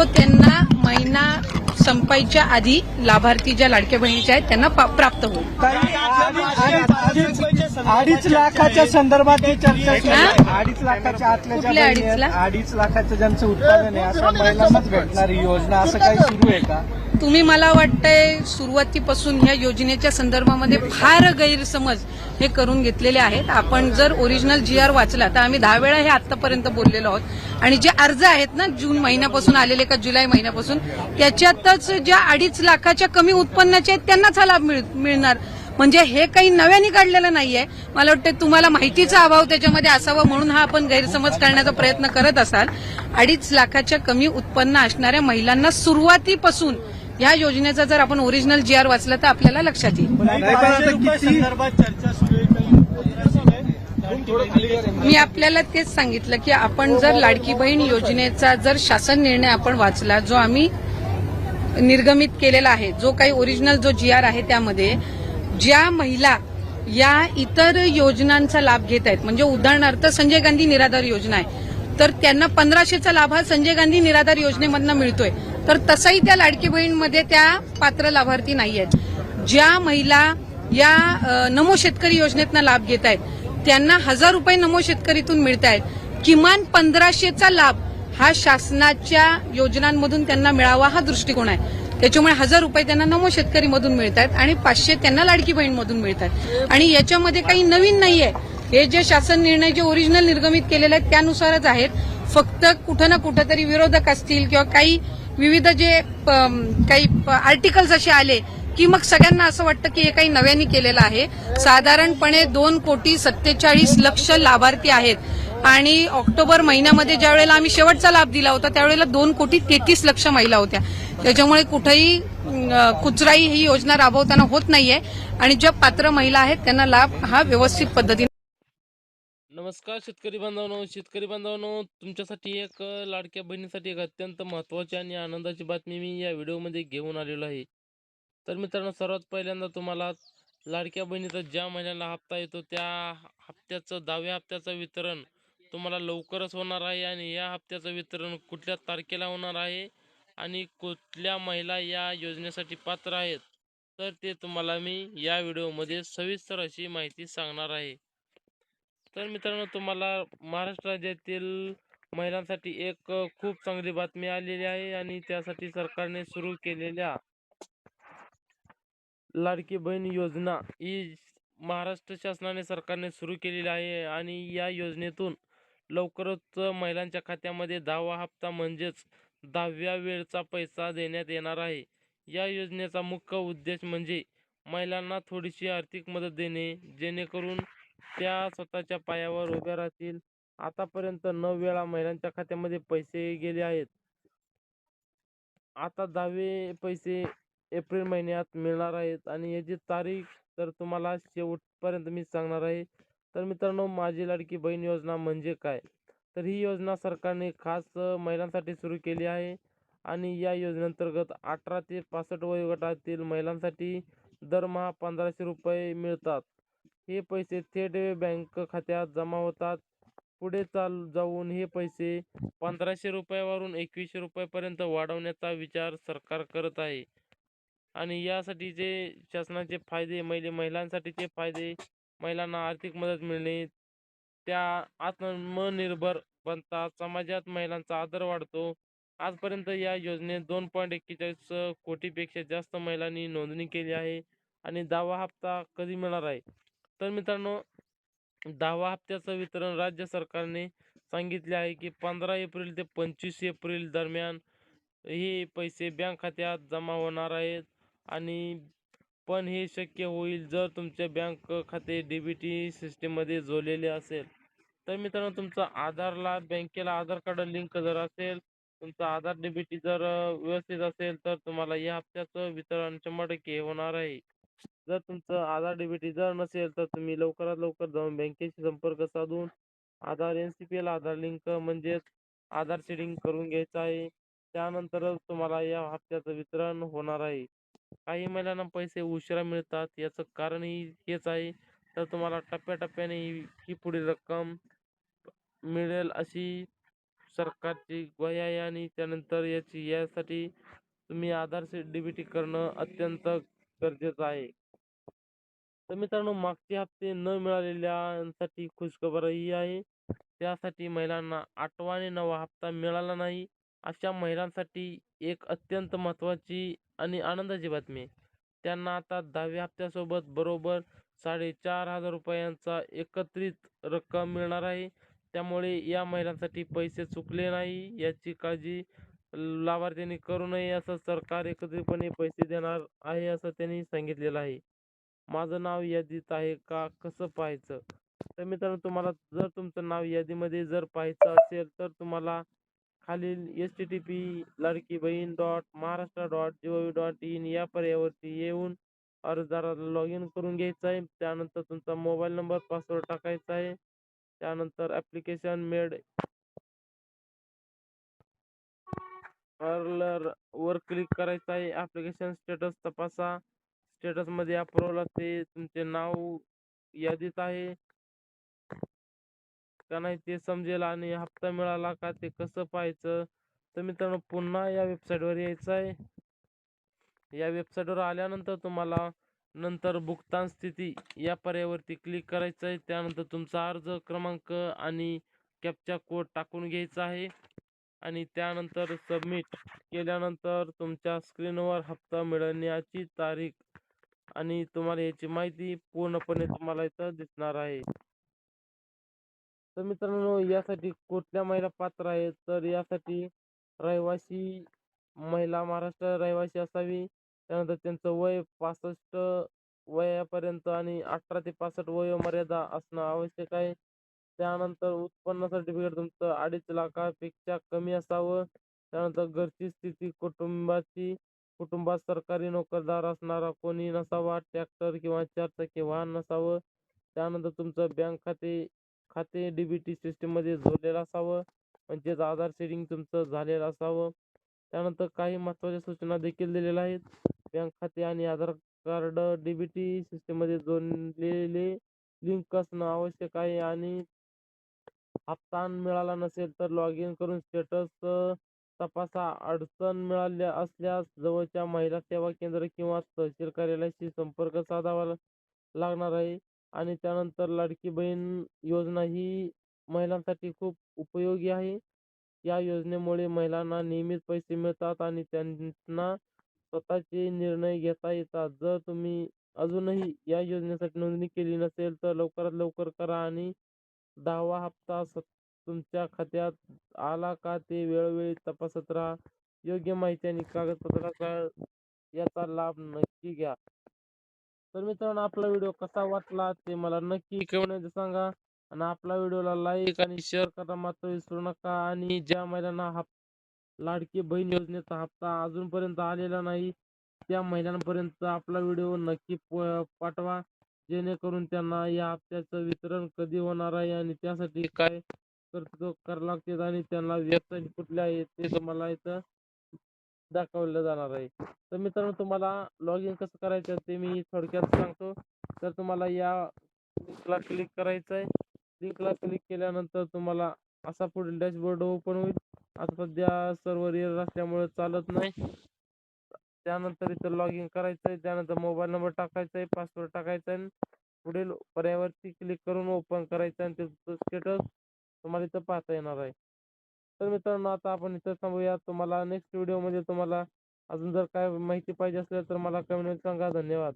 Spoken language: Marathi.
तो त्यांना महिना संपायच्या आधी लाभार्थी ज्या लाडक्या बहिणीच्या आहेत त्यांना प्राप्त होईल. अडीच- लाखाच्या संदर्भात ही. अडीच लाखाच्या आतल्या अडीच लाखाचं ज्यांचं उत्पादन आहे अशा महिलांनाच भेटणारी योजना असं काही सुरू आहे का? तुम्ही मला वाटतंय सुरुवातीपासून ह्या योजनेच्या संदर्भामध्ये फार गैरसमज हे करून घेतलेले आहेत. आपण जर ओरिजिनल जी आर वाचला तर आम्ही दहा वेळा हे आतापर्यंत बोललेलो आहोत. आणि जे अर्ज आहेत ना जून महिन्यापासून आलेले का जुलै महिन्यापासून त्याच्यातच ज्या अडीच लाखाच्या कमी उत्पन्नाचे आहेत त्यांनाच हा लाभ मिळ- मिळणार. म्हणजे हे काही नव्याने काढलेलं नाहीये. मला वाटतं तुम्हाला माहितीचा अभाव त्याच्यामध्ये असावा म्हणून हा आपण गैरसमज करण्याचा प्रयत्न करत असाल. अडीच लाखाच्या कमी उत्पन्न असणाऱ्या महिलांना सुरुवातीपासून या योजनेचा जर आपण ओरिजिनल जी आर वाचला तर आपल्याला लक्षात येईल. मी आपल्याला तेच सांगितलं की आपण जर लाडकी बहीण योजनेचा जर शासन निर्णय आपण वाचला जो आम्ही निर्गमित केलेला आहे जो काही ओरिजिनल जो जी आर आहे त्यामध्ये ज्या महिला या इतर योजनांचा लाभ घेत आहेत म्हणजे उदाहरणार्थ संजय गांधी निराधार योजना आहे तर त्यांना पंधराशेचा लाभ हा संजय गांधी निराधार योजनेमधनं मिळतोय. तर तसाही त्या लाडकी बहीणमध्ये त्या पात्र लाभार्थी नाही आहेत ज्या महिला या नमो शेतकरी योजनेतनं लाभ घेत आहेत त्यांना हजार रुपये नमो शेतकरीतून मिळत आहेत. किमान पंधराशेचा लाभ हा शासनाच्या योजनांमधून त्यांना मिळावा हा दृष्टिकोन आहे. त्याच्यामुळे हजार रुपये त्यांना नमो शेतकरीमधून मिळत आहेत आणि पाचशे त्यांना लाडकी बहीणमधून मिळत आहेत. आणि याच्यामध्ये काही नवीन नाहीये. हे जे शासन निर्णय जे ओरिजिनल निर्गमित केलेले आहेत त्यानुसारच आहेत. फक्त कुठं ना कुठं तरी विरोधक असतील किंवा काही विविध जे काही आर्टिकल्स असे आले की मग सगळ्यांना असं वाटतं की हे काही नव्याने केलेलं आहे. साधारणपणे दोन कोटी सत्तेचाळीस लक्ष लाभार्थी आहेत. आणि ऑक्टोबर महिन्यामध्ये ज्या वेळेला आम्ही शेवटचा लाभ दिला होता त्यावेळेला दोन कोटी तेहतीस लक्ष महिला होत्या. त्याच्यामुळे कुठेही कुचराई ही योजना राबवताना होत नाहीये. आणि ज्या पात्र महिला आहेत त्यांना लाभ हा व्यवस्थित पद्धतीने नमस्कार शेतकरी बांधवांनो शेतकरी बांधवांनो तुमच्यासाठी एक लाडक्या बहिणीसाठी एक अत्यंत महत्त्वाची आणि आनंदाची बातमी मी या व्हिडिओमध्ये घेऊन आलेलो आहे. तर मित्रांनो सर्वात पहिल्यांदा तुम्हाला लाडक्या बहिणीचा ज्या महिन्याला हप्ता येतो त्या हप्त्याचं दहाव्या हप्त्याचं वितरण तुम्हाला लवकरच होणार आहे आणि या हप्त्याचं वितरण कुठल्या तारखेला होणार आहे आणि कुठल्या महिला या योजनेसाठी पात्र आहेत तर ते तुम्हाला मी या व्हिडिओमध्ये सविस्तर अशी माहिती सांगणार आहे. तर मित्रांनो तुम्हाला महाराष्ट्र राज्यातील महिलांसाठी एक खूप चांगली बातमी आलेली आहे आणि त्यासाठी सरकारने सुरू केलेल्या लाडकी बहीण योजना ही महाराष्ट्र शासनाने सरकारने सुरू केलेली आहे आणि या योजनेतून लवकरच महिलांच्या खात्यामध्ये दहावा हप्ता म्हणजेच दहाव्या वेळचा पैसा देण्यात येणार आहे. या योजनेचा मुख्य उद्देश म्हणजे महिलांना थोडीशी आर्थिक मदत देणे जेणेकरून त्या स्वतःच्या पायावर उभ्या राहतील. आतापर्यंत नऊ वेळा महिलांच्या खात्यामध्ये पैसे गेले आहेत. आता दहावे पैसे एप्रिल महिन्यात मिळणार आहेत आणि याची तारीख तर तुम्हाला शेवटपर्यंत मी सांगणार आहे. तर मित्रांनो माझी लाडकी बहीण योजना म्हणजे काय? तर ही योजना सरकारने खास महिलांसाठी सुरू केली आहे आणि या योजनेअंतर्गत अठरा ते पासष्ट वयोगटातील महिलांसाठी दरमहा पंधराशे रुपये मिळतात. हे पैसे थेट बँक खात्यात जमा होतात. पुढे चाल जाऊन हे पैसे पंधराशे रुपयावरून एकवीसशे रुपयापर्यंत वाढवण्याचा विचार सरकार करत आहे. आणि यासाठी जे शासनाचे फायदे महिले महिलांसाठीचे फायदे महिलांना आर्थिक मदत मिळणे त्या आत्मनिर्भर बनतात समाजात महिलांचा आदर वाढतो. आजपर्यंत या योजनेत दोन पॉईंट एक्केचाळीस कोटीपेक्षा जास्त महिलांनी नोंदणी केली आहे. आणि दावा हप्ता कधी मिळणार आहे? तर मित्रांनो दहावा हप्त्याचं वितरण राज्य सरकारने सांगितले आहे की पंधरा एप्रिल ते पंचवीस एप्रिल दरम्यान हे पैसे बँक खात्यात जमा होणार आहेत आणि पण हे शक्य होईल जर तुमचे बँक खाते डीबीटी सिस्टीममध्ये जोडलेले असेल. तर मित्रांनो तुमचं आधारला बँकेला आधार कार्ड लिंक जर असेल तुमचं आधार डी टी जर व्यवस्थित असेल तर तुम्हाला या हप्त्याचं वितरण शंभर टक्के होणार आहे. जर तुमचं आधार डी जर नसेल तर तुम्ही लवकरात लवकर जाऊन बँकेशी संपर्क साधून Aadhaar N C P L Aadhaar link म्हणजेच आधार सीडिंग करून घ्यायचं आहे. त्यानंतरच तुम्हाला या हप्त्याचं वितरण होणार आहे. काही महिलांना पैसे उशिरा मिळतात याचं कारणही हेच आहे. तर तुम्हाला टप्प्याटप्प्याने ही ही पुढील रक्कम मिळेल अशी सरकारची ग्वाही आहे आणि त्यानंतर याची यासाठी तुम्ही आधार डीबीटी करणं अत्यंत गरजेचं आहे. तर मित्रांनो मागचे हप्ते न मिळालेल्यांसाठी खुशखबर ही आहे. त्यासाठी महिलांना आठवा आणि नवा हप्ता मिळाला नाही. अशा महिलांसाठी एक अत्यंत महत्त्वाची आणि आनंदाची बातमी त्यांना आता दहाव्या हप्त्यासोबत बरोबर साडेचार हजार रुपयांचा एकत्रित रक्कम मिळणार आहे. त्यामुळे या महिलांसाठी पैसे चुकले नाही. याची काळजी लाभार्थ्यांनी करू नये असं सरकार एकत्रितपणे पैसे देणार आहे असं त्यांनी सांगितलेलं आहे. माझं नाव यादीत आहे का? कसं पाहायचं? तर मित्रांनो तुम्हाला जर तुमचं नाव यादीमध्ये जर पाहायचं असेल तर तुम्हाला खालील H T T P Ladki Bahin dot Maharashtra dot G O dot in या पर्यायावरती येऊन अर्जदाराला लॉग इन करून घ्यायचं आहे. त्यानंतर तुमचा मोबाईल नंबर पासवर्ड टाकायचा आहे. त्यानंतर ॲप्लिकेशन मेड वर क्लिक करायचं आहे. ॲप्लिकेशन स्टेटस तपासा. स्टेटसमध्ये अप्रूव्हल असते तुमचे नाव यादीत आहे. का नाही ते समजेल आणि हप्ता मिळाला का ते कसं पाहायचं? तर मित्रांनो पुन्हा या वेबसाईटवर यायचं आहे. या वेबसाईटवर आल्यानंतर तुम्हाला नंतर भुगतान स्थिती या पर्यायावरती क्लिक करायचं आहे. त्यानंतर तुमचा अर्ज क्रमांक आणि कॅपचा कोड टाकून घ्यायचा आहे. आणि त्यानंतर सबमिट केल्यानंतर तुमच्या स्क्रीनवर हप्ता मिळण्याची तारीख आणि तुम्हाला याची माहिती पूर्णपणे तुम्हाला इथं दिसणार आहे. तर मित्रांनो यासाठी कुठल्या महिला पात्र आहेत? तर यासाठी रहिवासी महिला महाराष्ट्र रहिवासी असावी. त्यानंतर त्यांचं वय पासष्ट वयापर्यंत आणि अठरा ते पासष्ट वयोमर्यादा असणं आवश्यक आहे. त्यानंतर उत्पन्न सर्टिफिकेट तुमचं अडीच लाखापेक्षा कमी असावं. त्यानंतर घरची स्थिती कुटुंबाची कुटुंबात सरकारी नोकरदार असणारा कोणी नसावा ट्रॅक्टर किंवा चारचाकी वाहन नसावं. त्यानंतर तुमचं बँक खाते खाते डीबीटी सिस्टीममध्ये जोडलेलं असावं. म्हणजेच आधार सेटिंग तुमचं झालेलं असावं. त्यानंतर काही महत्त्वाच्या सूचना देखील दिलेल्या आहेत. बँक खाते आणि आधार कार्ड डीबीटी सिस्टीममध्ये जोडलेले लिंक असणं आवश्यक आहे आणि हप्ता मिळाला नसेल तर लॉग इन करून स्टेटस तपासा. अडचण मिळाल्या असल्यास जवळच्या महिला सेवा केंद्र किंवा तहसील कार्यालयाशी संपर्क साधावा लागणार आहे आणि त्यानंतर लाडकी बहीण योजना ही महिलांसाठी खूप उपयोगी आहे. या योजनेमुळे महिलांना नियमित पैसे मिळतात आणि त्यांना स्वतःचे निर्णय घेता येतात. जर तुम्ही अजूनही या योजनेसाठी नोंदणी केली नसेल तर लवकरात लवकर करा आणि दहावा हप्ता स तुमच्या खात्यात आला का ते वेळोवेळी तपासत राहा. योग्य माहिती आणि कागदपत्राचा याचा लाभ नक्की घ्या. तर मित्रांनो आपला व्हिडिओ कसा वाटला ते मला नक्की कमेंटमध्ये सांगा आणि आपला व्हिडिओला लाईक आणि शेअर करा मात्र विसरू नका. आणि ज्या महिलांना हप लाडकी बहीण योजनेचा हप्ता अजूनपर्यंत आलेला नाही त्या महिलांपर्यंत आपला व्हिडिओ नक्की प- पाठवा. जेणेकरून त्यांना या हप्त्याचं वितरण कधी होणार आहे आणि त्यासाठी काय खर्च करावं लागते आणि त्यांना वेबसाईट कुठल्या आहे ते तुम्हाला इथं दाखवलं जाणार आहे. तर मित्रांनो तुम्हाला लॉग इन कसं करायचं ते मी थोडक्यात सांगतो. तर तुम्हाला या लिंकला क्लिक करायचं आहे. लिंकला क्लिक केल्यानंतर तुम्हाला असा पुढील डॅशबोर्ड ओपन होईल. आता सध्या सर्व रिअर असल्यामुळे चालत नाही. त्यानंतर इथं लॉग इन करायचं आहे त्यानंतर मोबाईल नंबर टाकायचा आहे पासवर्ड टाकायचा आहे पुढील पर्यायावरती क्लिक करून ओपन करायचं आणि त्याचं स्टेटस तुम्हाला इथं पाहता येणार आहे. तर मित्रांनो आता आपण इथं थांबूया. तुम्हाला नेक्स्ट व्हिडिओमध्ये तुम्हाला अजून जर काय माहिती पाहिजे असेल तर मला कमेंट सांगा. धन्यवाद.